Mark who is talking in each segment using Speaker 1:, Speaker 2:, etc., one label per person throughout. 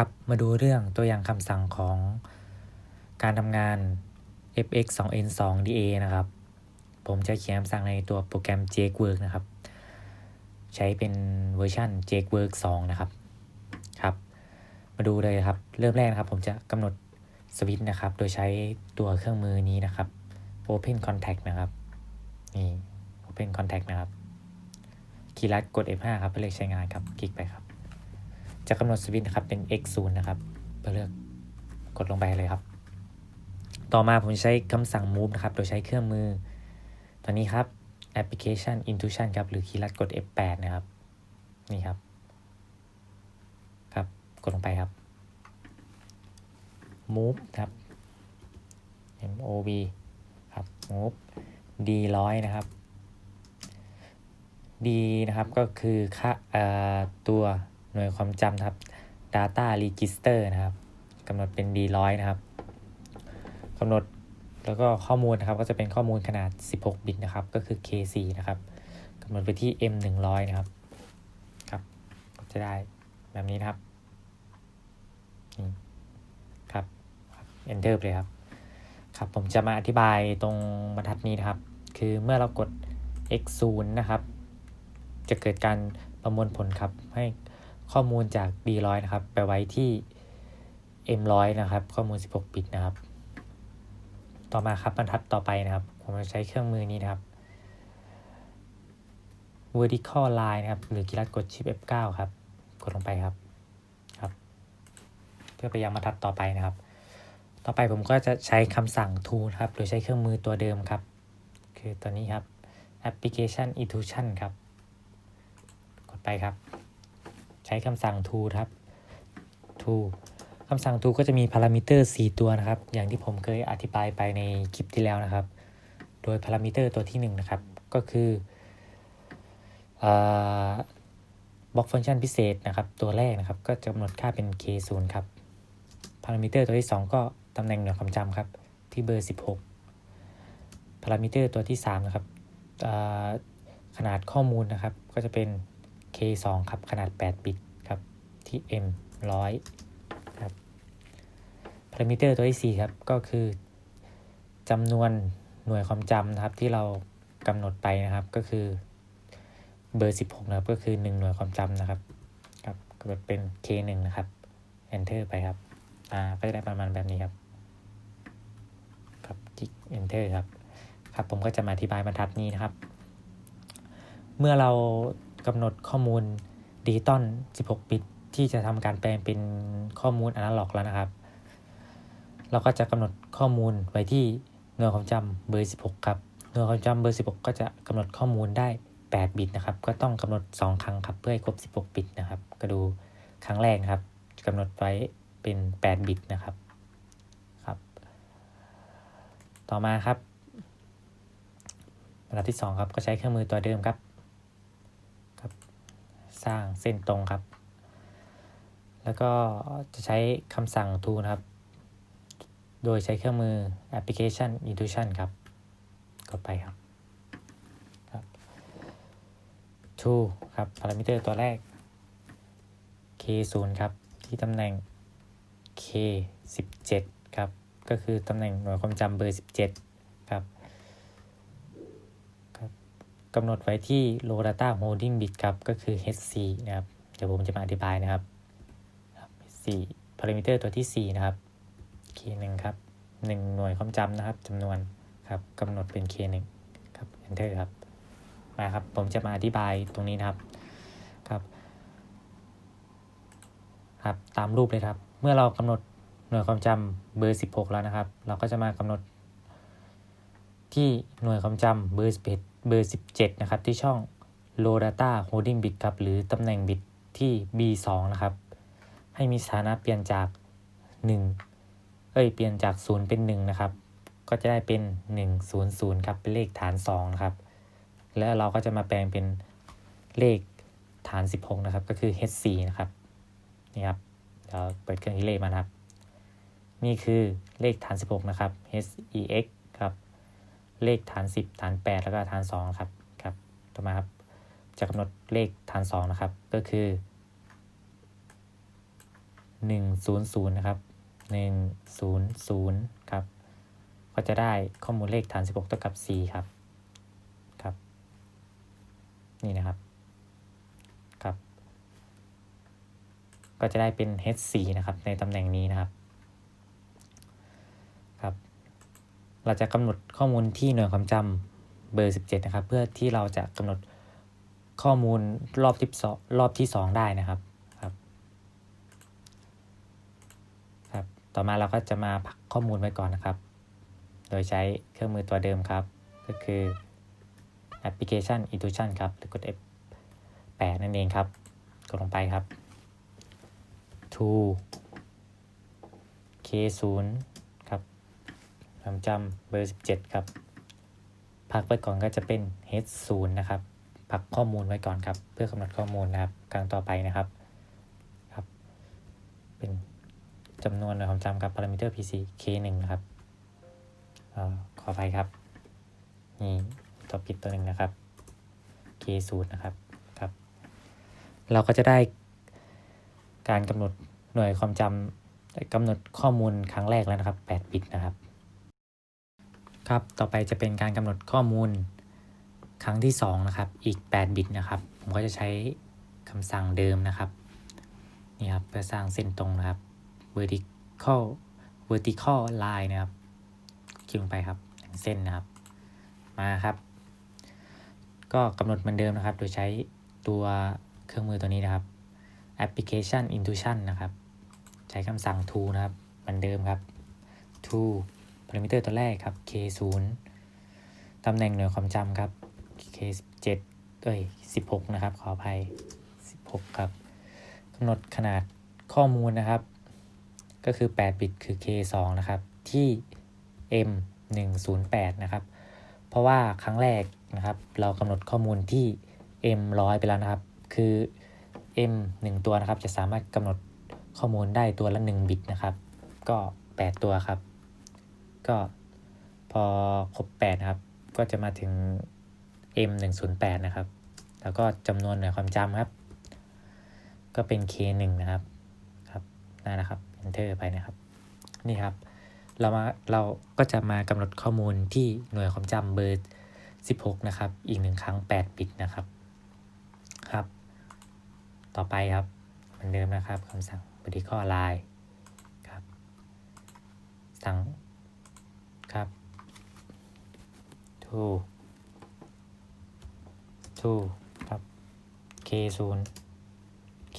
Speaker 1: กลับมาดูเรื่องตัวอย่างคำสั่งของการทำงาน fx 2 n 2 da นะครับ ผมจะเขียนคำสั่งในตัวโปรแกรม jquark นะครับ ใช้เป็นเวอร์ชัน jquark 2 นะครับ ครับ มาดูเลยครับ เริ่มแรกนะครับ ผมจะกำหนดสวิตช์นะครับ โดยใช้ตัวเครื่องมือนี้นะครับ open contact นะครับ นี่ open contact นะครับคีย์ลัดกด F5 ครับเพื่อเลือกใช้งานครับ คลิกไปครับ จะกำหนดสวิตช์นะครับเป็น x 0นะครับเพื่อเลือกกดลงไปเลยครับ ต่อมาผมใช้คำสั่ง move นะครับ โดยใช้เครื่องมือตัวนี้ครับ application intuition ครับ หรือคีย์ลัดกด F8 นะครับ นี่ครับ ครับ กดลงไปครับ move ครับ mov ครับ move d ร้อยนะครับ d นะครับก็คือค่าตัว หน่วยความจำครับ data register นะครับกำหนดเป็น d ร้อยนะครับกำหนดแล้วก็ข้อมูลนะครับก็จะเป็นข้อมูลขนาด 16 บิตนะครับ ก็คือ k4 นะครับกำหนดไปที่ m 100 นะครับครับจะได้แบบนี้นะครับนี่ครับ enter เลยครับ ครับผมจะมาอธิบายตรงบรรทัดนี้นะครับ คือเมื่อเรากด x 0นะครับ จะเกิดการประมวลผลครับให้ ข้อมูลจาก d 100 นะครับ ไปไว้ที่ m 100 นะครับ ข้อมูล 16 บิตนะครับ ต่อมาครับบรรทัดต่อไปนะครับ ผมจะใช้เครื่องมือนี้นะครับ vertical line นะครับ หรือกีรัดกด shift F9 ครับ กดลงไปครับครับ เพื่อไปยังบรรทัดต่อไปนะครับ ต่อไปผมก็จะใช้คำสั่ง Tool ครับโดยใช้เครื่องมือตัวเดิมครับ คือตัวนี้ครับ application intuition ครับ กดไปครับ ใช้คำสั่ง to ครับ to คำสั่ง to ก็จะมีพารามิเตอร์ 4 ตัวนะครับ อย่างที่ผมเคยอธิบายไปในคลิปที่แล้วนะครับ โดยพารามิเตอร์ตัวที่ 1 นะครับ ก็คือบล็อกฟังก์ชันพิเศษนะครับ ตัวแรกนะครับ ก็จะกำหนดค่าเป็น k 0ครับ พารามิเตอร์ตัวที่ 2 ก็ตำแหน่งหน่วยความจำครับ ที่เบอร์ 16 พารามิเตอร์ตัวที่ 3 นะครับขนาดข้อมูลนะครับ ก็จะเป็น k 2 ครับ ขนาด 8 บิตครับที่ m 100 ครับพารามิเตอร์ตัวที่4ครับ ก็คือจำนวนหน่วยความจำนะครับที่เรากำหนดไปนะครับก็คือเบอร์ 16 นะครับ ก็คือ 1 หน่วยความจำนะครับครับก็เป็น k 1 นะครับ enter ไปครับอ่าก็จะได้ประมาณแบบนี้ครับครับคลิก enter ครับครับ ผมก็จะมาอธิบายบรรทัดนี้นะครับ เมื่อเรา กำหนดข้อมูลดิจิตอล 16 บิต ที่จะทำการแปลงเป็นข้อมูลอนาล็อกแล้วนะครับ เราก็จะกำหนดข้อมูลไว้ที่หน่วยความจำเบอร์ 16 ครับ หน่วยความจำเบอร์ 16 ก็จะกำหนดข้อมูลได้ 8 บิตนะครับ ก็ต้องกำหนด 2 ครั้งครับ เพื่อให้ครบ 16 บิตนะครับ ก็ดูครั้งแรกครับกำหนดไว้เป็น 8 บิตนะครับ ครับ ต่อมาครับรรทัดที่ 2 ครับ ก็ใช้เครื่องมือตัวเดิมครับ สร้างเส้นตรงครับ แล้วก็จะใช้คำสั่ง to นะครับ โดยใช้เครื่องมือ application intuition ครับ กดไปครับครับ to ครับพารามิเตอร์ตัวแรก k 0ครับ ที่ตำแหน่ง k 17ครับ ก็คือตำแหน่งหน่วยความจำเบอร์ 17 ครับ กำหนดไว้ที่ low data holding bit ครับ ก็คือ HC นะครับ เดี๋ยวผมจะมาอธิบายนะครับ HC พารามิเตอร์ตัวที่ 4 นะครับ K1 ครับ 1 หน่วยความจำนะครับจำนวนครับกำหนดเป็น K1 ครับ Enter ครับ มาครับ ผมจะมาอธิบายตรงนี้นะครับ ครับ ครับ ตามรูปเลยครับ เมื่อเรากำหนดหน่วยความจำเบอร์ 16 แล้วนะครับ เราก็จะมากำหนดที่หน่วยความจำเบอร์ 11 เบอร์ 17 นะครับ ที่ช่อง Lodata holding bit ครับ หรือตำแหน่งบิตที่ B2 นะครับ ให้มีสถานะเปลี่ยนจาก 1 เอ้ย เปลี่ยนจาก 0 เป็น 1 นะครับ ก็จะได้เป็น 100 ครับ เป็นเลขฐาน 2 นะครับ แล้วเราก็จะมาแปลงเป็นเลขฐาน 16 นะครับ ก็คือ H4 นะครับ นี่ครับ เดี๋ยวเปิดเครื่องคิดเลขมานะครับ นี่คือเลขฐาน 16 นะครับ HEX เลขฐาน 10 ฐาน 8 แล้วก็ฐาน2ครับครับต่อมาครับจะกำหนดเลขฐาน 2 นะครับ ก็คือ 100 นะครับ100 ครับ ก็จะได้ข้อมูลเลขฐาน 16เท่ากับ 4 ครับครับ นี่นะครับครับ ก็จะได้เป็น H4 นะครับ ในตำแหน่งนี้นะครับครับ เราจะกำหนดข้อมูลที่หน่วยความจำเบอร์ 17 นะครับ เพื่อที่เราจะกำหนดข้อมูลรอบที่สองรอบที่2ได้นะครับครับ ครับ ต่อมาเราก็จะมาพักข้อมูลไว้ก่อนนะครับ โดยใช้เครื่องมือตัวเดิมครับ ก็คือแอปพลิเคชัน Intuition ครับ หรือกด F8 นั่นเองครับ กดลงไปครับ to K0 ความจำเบอร์ 17 ครับ พักไว้ก่อนก็จะเป็น H0 นะครับ พักข้อมูลไว้ก่อนครับ เพื่อกำหนดข้อมูลนะครับครั้งต่อไปนะครับครับ เป็นจำนวนหน่วยความจำกับพารามิเตอร์ PC K1 นะครับออขออภัยครับ นี่ตัวผิดตัวหนึ่งนะครับ K0 นะครับครับ เราก็จะได้การกำหนดหน่วยความจำกำหนดข้อมูลครั้งแรกแล้วนะครับ 8 บิตนะครับ ครับ ต่อไปจะเป็นการกำหนดข้อมูลครั้งที่ 2 นะครับ อีก 8 บิตนะครับ ผมก็จะใช้คำสั่งเดิมนะครับ นี่ครับ เพื่อสร้างเส้นตรงนะครับ vertical vertical line นะครับ คลิกลงไปครับเส้นนะครับ มาครับ ก็กำหนดเหมือนเดิมนะครับ โดยใช้ตัวเครื่องมือตัวนี้นะครับ application intuition นะครับ ใช้คำสั่ง to นะครับ เหมือนเดิมครับ to parameter ตัวแรกครับ k 0ตำแหน่งหน่วยความจำครับ k 7เอ้ย16 นะครับ ขออภัย 16 ครับกำหนดขนาดข้อมูลนะครับ ก็คือ 8 บิตคือ k 2นะครับ ที่ m 108นะครับ เพราะว่าครั้งแรกนะครับ เรากำหนดข้อมูลที่ m ร้อยไปแล้วนะครับ คือ m 1 ตัวนะครับ จะสามารถกำหนดข้อมูลได้ตัวละ 1 บิตนะครับ ก็ 8 ตัวครับ ก็พอครบ8นะครับ ก็จะมาถึง m 1 0 8 นะครับ แล้วก็จำนวนหน่วยความจำครับ ก็เป็น k 1 นะครับ ครับนั่นนะครับ enter ไปนะครับ นี่ครับ เรามาเราก็จะมากำหนดข้อมูลที่หน่วยความจำเบอร์ 16 นะครับ อีกหนึ่งครั้ง 8 บิตนะครับ ครับ ต่อไปครับ เหมือนเดิมนะครับคำสั่ง vertical line ครับ สั่ง to to ครับ k 0 k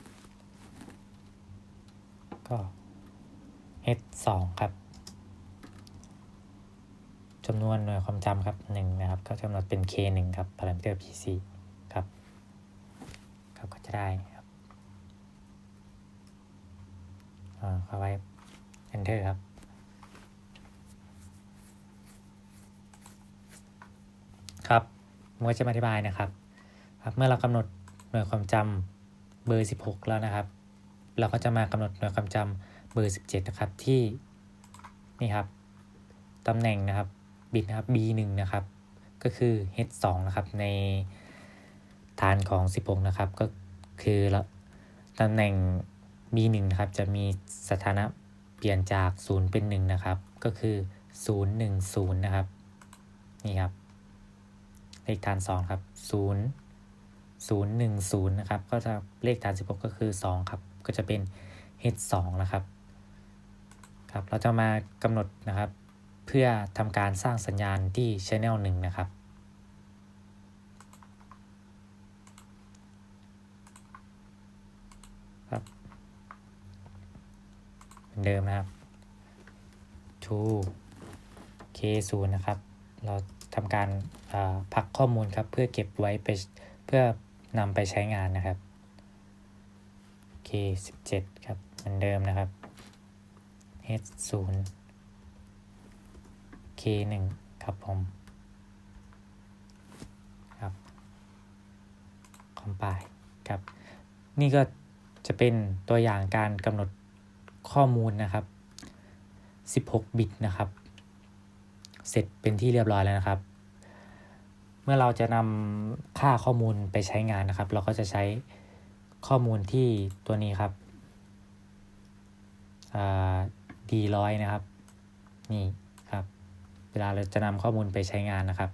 Speaker 1: 17ก็ h 2ครับจำนวนหน่วยความจำครับ1นะครับ ก็กำหนดเป็น k 1ครับ parameter pc ครับ ครับก็จะได้ครับอ่าเข้าไว้ enter ครับ ผมก็จะมาอธิบายนะครับครับ เมื่อเรากำหนดหน่วยความจำเบอร์ 16 แล้วนะครับ เราก็จะมากำหนดหน่วยความจำเบอร์ 17 นะครับที่นี่ครับตำแหน่งนะครับบิตนะครับ B1 นะครับ ก็คือ H2 นะครับในฐานของ 16 นะครับ ก็คือตำแหน่ง B1 นะครับจะมีสถานะเปลี่ยนจาก 0 เป็น 1 นะครับ ก็คือ 010 นะครับ นี่ครับ เลขฐาน 2 ครับ 0 010 นะครับ ก็จะเลขฐาน 16 ก็คือ 2 ครับ ก็จะเป็น H2 นะครับ ครับ เราจะมากำหนดนะครับ เพื่อทำการสร้างสัญญาณที่ Channel 1 นะครับครับเหมือนเดิมนะครับ to k 0นะครับ เรา ทำการพักข้อมูลครับ เพื่อเก็บไว้ไปเพื่อนำไปใช้งานนะครับ k 17 ครับเหมือนเดิมนะครับ h 0 k 1ครับผมครับคอมไพล์ครับ นี่ก็จะเป็นตัวอย่างการกำหนดข้อมูลนะครับ 16 บิตนะครับ เสร็จเป็นที่เรียบร้อยแล้วนะครับ เมื่อเราจะนำค่าข้อมูลไปใช้งานนะครับ เราก็จะใช้ข้อมูลที่ตัวนี้ครับดีร้อยนะครับ นี่ครับ เวลาเราจะนำข้อมูลไปใช้งานนะครับ